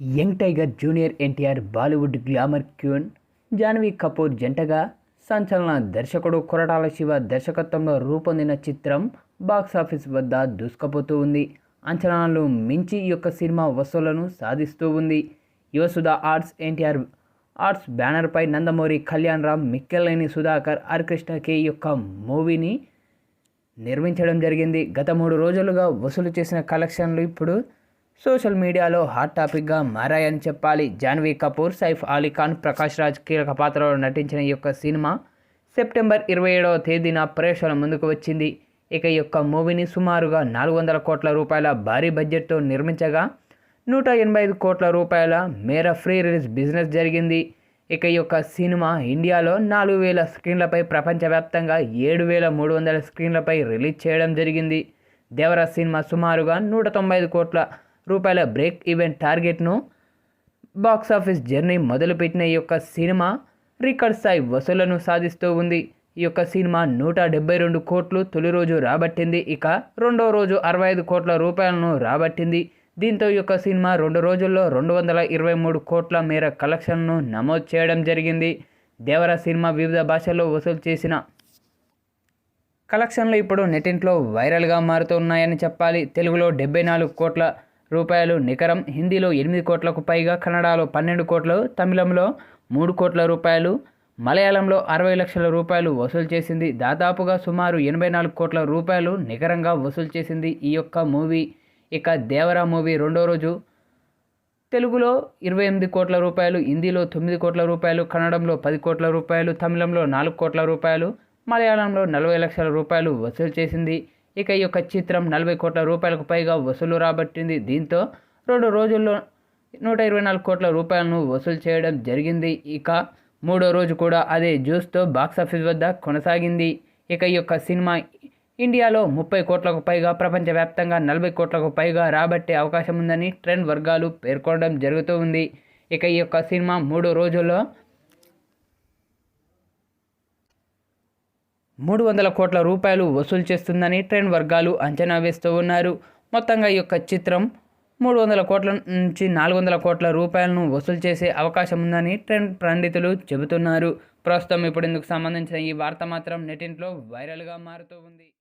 Young tiger junior NTR Bollywood glamour queen Janhvi Kapoor జంటగా సంచలన దర్శకుడు కొరటాల శివ దర్శకత్వంలో రూపొందిన చిత్రం బాక్సాఫీస్ వద్ద దూసుకుపోతూ ఉంది. అంచనాలను మించి ఈ యొక్క సినిమా వసూలను సాధిస్తూ ఉంది. యువసుధ ఆర్ట్స్ ఎన్టీఆర్ ఆర్ట్స్ బ్యానర్పై నందమూరి కళ్యాణ్ రామ్ మిక్కెల్లేని సుధాకర్ హరికృష్ణ కే యొక్క మూవీని నిర్మించడం జరిగింది. గత మూడు రోజులుగా వసూలు చేసిన కలెక్షన్లు ఇప్పుడు సోషల్ మీడియాలో హాట్ టాపిక్గా మారాయని చెప్పాలి. జాన్వీ కపూర్ సైఫ్ అలీ ఖాన్ ప్రకాష్ రాజ్ కీలక పాత్రలో నటించిన ఈ యొక్క సినిమా సెప్టెంబర్ ఇరవై ఏడవ తేదీన ప్రేక్షకుల ముందుకు వచ్చింది. ఇక ఈ యొక్క మూవీని సుమారుగా నాలుగు వందల కోట్ల రూపాయల భారీ బడ్జెట్తో నిర్మించగా నూట ఎనభై ఐదు కోట్ల రూపాయల మేర ఫ్రీ రిలీజ్ బిజినెస్ జరిగింది. ఇక ఈ యొక్క సినిమా ఇండియాలో నాలుగు వేల స్క్రీన్లపై ప్రపంచవ్యాప్తంగా ఏడు వేల మూడు వందల స్క్రీన్లపై రిలీజ్ చేయడం జరిగింది. దేవరా సినిమా సుమారుగా నూట తొంభై ఐదు కోట్ల రూపాయల బ్రేక్ ఈవెంట్ టార్గెట్ను బాక్సాఫీస్ జర్నీ మొదలుపెట్టిన ఈ యొక్క సినిమా రికార్డ్ స్థాయి వసూలను సాధిస్తూ ఉంది. ఈ యొక్క సినిమా నూట డెబ్బై రెండు కోట్లు తొలి రోజు రాబట్టింది. ఇక రెండో రోజు అరవై ఐదు కోట్ల రూపాయలను రాబట్టింది. దీంతో ఈ యొక్క సినిమా రెండు రోజుల్లో రెండు వందల ఇరవై మూడు కోట్ల మేర కలెక్షన్ను నమోదు చేయడం జరిగింది. దేవర సినిమా వివిధ భాషల్లో వసూలు చేసిన కలెక్షన్లు ఇప్పుడు నెటింట్లో వైరల్గా మారుతున్నాయని చెప్పాలి. తెలుగులో డెబ్బై నాలుగు కోట్ల రూపాయలు నికరం హిందీలో ఎనిమిది కోట్లకు పైగా కన్నడలో పన్నెండు కోట్లు తమిళంలో మూడు కోట్ల రూపాయలు మలయాళంలో అరవై లక్షల రూపాయలు వసూలు చేసింది. దాదాపుగా సుమారు ఎనభై నాలుగు కోట్ల రూపాయలు నికరంగా వసూలు చేసింది ఈ యొక్క మూవీ. ఇక దేవరా మూవీ రెండో రోజు. తెలుగులో ఇరవై ఎనిమిది కోట్ల రూపాయలు హిందీలో తొమ్మిది కోట్ల రూపాయలు కన్నడంలో పది కోట్ల రూపాయలు తమిళంలో నాలుగు కోట్ల రూపాయలు మలయాళంలో నలభై లక్షల రూపాయలు వసూలు చేసింది. ఇక ఈ యొక్క చిత్రం నలభై కోట్ల రూపాయలకు పైగా వసూలు రాబట్టింది. దీంతో రెండు రోజుల్లో నూట ఇరవై నాలుగు కోట్ల రూపాయలను వసూలు చేయడం జరిగింది. ఇక మూడో రోజు కూడా అదే జ్యూస్తో బాక్సాఫీస్ వద్ద కొనసాగింది. ఇక ఈ యొక్క సినిమా ఇండియాలో ముప్పై కోట్లకు పైగా ప్రపంచవ్యాప్తంగా నలభై కోట్లకు పైగా రాబట్టే అవకాశం ఉందని ట్రెండ్ వర్గాలు పేర్కొనడం జరుగుతూ ఉంది. ఇక ఈ యొక్క సినిమా మూడు రోజుల్లో మూడు వందల కోట్ల రూపాయలు వసూలు చేస్తుందని ట్రెండ్ వర్గాలు అంచనా వేస్తూ ఉన్నారు. మొత్తంగా ఈ యొక్క చిత్రం మూడు వందల కోట్ల నుంచి నాలుగు వందల కోట్ల రూపాయలను వసూలు చేసే అవకాశం ఉందని ట్రెండ్ పండితులు చెబుతున్నారు. ప్రస్తుతం ఇప్పుడు ఇందుకు సంబంధించిన ఈ వార్త మాత్రం నెటింట్లో వైరల్గా మారుతూ ఉంది.